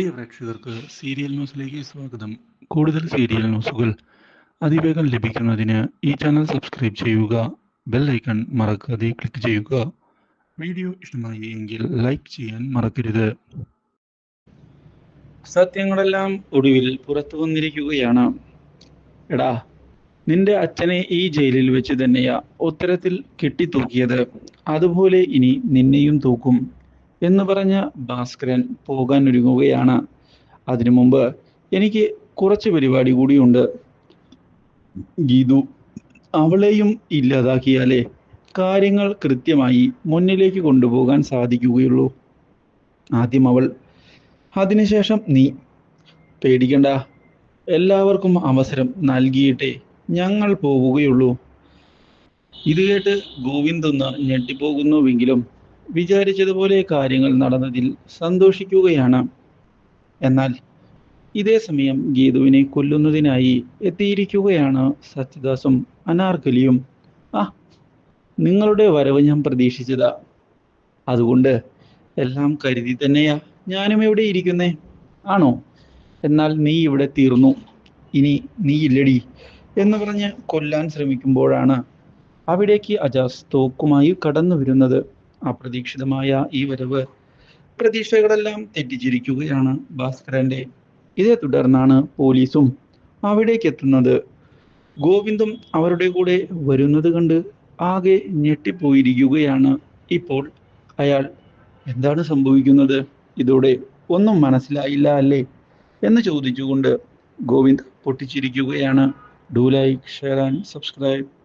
പ്രിയ പ്രേക്ഷകർക്ക് സീരിയൽ ന്യൂസിലേക്ക് സ്വാഗതം. കൂടുതൽ സീരിയൽ ന്യൂസുകൾ അതിവേഗം ലഭിക്കുന്നതിന് ഈ ചാനൽ സബ്സ്ക്രൈബ് ചെയ്യുക ബെൽ ഐക്കൺ മറക്കാതെ ക്ലിക്ക് ചെയ്യുക. വീഡിയോ ഇഷ്ടമായി എങ്കിൽ ലൈക്ക് ചെയ്യാൻ മറക്കരുത്. സത്യങ്ങളെല്ലാം ഒടുവിൽ പുറത്തു വന്നിരിക്കുകയാണ്. എടാ നിന്റെ അച്ഛനെ ഈ ജയിലിൽ വെച്ച് തന്നെയാ ഉത്തരത്തിൽ കെട്ടിത്തൂക്കിയത്. അതുപോലെ ഇനി നിന്നെയും തൂക്കും. എന്ന് പറഞ്ഞ ഭാസ്കരൻ പോകാൻ ഒരുങ്ങുകയാണ് അതിനു മുമ്പ് എനിക്ക് കുറച്ച് പരിപാടി കൂടിയുണ്ട്. ഗീതു അവളെയും ഇല്ലാതാക്കിയാലേ കാര്യങ്ങൾ കൃത്യമായി മുന്നിലേക്ക് കൊണ്ടുപോകാൻ സാധിക്കുകയുള്ളൂ. ആദ്യം അവൾ അതിനുശേഷം നീ പേടിക്കണ്ട. എല്ലാവർക്കും അവസരം നൽകിയിട്ടേ ഞങ്ങൾ പോവുകയുള്ളൂ. ഇത് കേട്ട് ഗോവിന്ദ് ഒന്ന് ഞെട്ടിപ്പോകുന്നുവെങ്കിലും വിചാരിച്ചതുപോലെ കാര്യങ്ങൾ നടന്നതിൽ സന്തോഷിക്കുകയാണ്. എന്നാൽ ഇതേ സമയം ഗീതുവിനെ കൊല്ലുന്നതിനായി എത്തിയിരിക്കുകയാണ് സത്യദാസും അനാർക്കലിയും. ആ നിങ്ങളുടെ വരവ് ഞാൻ പ്രതീക്ഷിച്ചതാ. അതുകൊണ്ട് എല്ലാം കരുതി തന്നെയാ ഞാനും ഇവിടെ ഇരിക്കുന്നേ. ആണോ? എന്നാൽ നീ ഇവിടെ തീർന്നു. ഇനി നീ ഇല്ലടി എന്ന് പറഞ്ഞ് കൊല്ലാൻ ശ്രമിക്കുമ്പോഴാണ് അവിടേക്ക് അജാസ് തോക്കുമായി കടന്നു വരുന്നത് അപ്രതീക്ഷിതമായ ഈ വരവ് പ്രതീക്ഷകളെല്ലാം തെറ്റിച്ചിരിക്കുകയാണ് ഭാസ്കരന്റെ. ഇതേ തുടർന്നാണ് പോലീസും അവിടേക്ക് എത്തുന്നത്. ഗോവിന്ദും അവരുടെ കൂടെ വരുന്നത് കണ്ട് ആകെ ഞെട്ടിപ്പോയിരിക്കുകയാണ്. ഇപ്പോൾ അയാൾ എന്താണ് സംഭവിക്കുന്നത്? ഇതോടെ ഒന്നും മനസ്സിലായില്ല അല്ലേ? എന്ന് ചോദിച്ചുകൊണ്ട് Govind പൊട്ടിച്ചിരിക്കുകയാണ്. Do like share and subscribe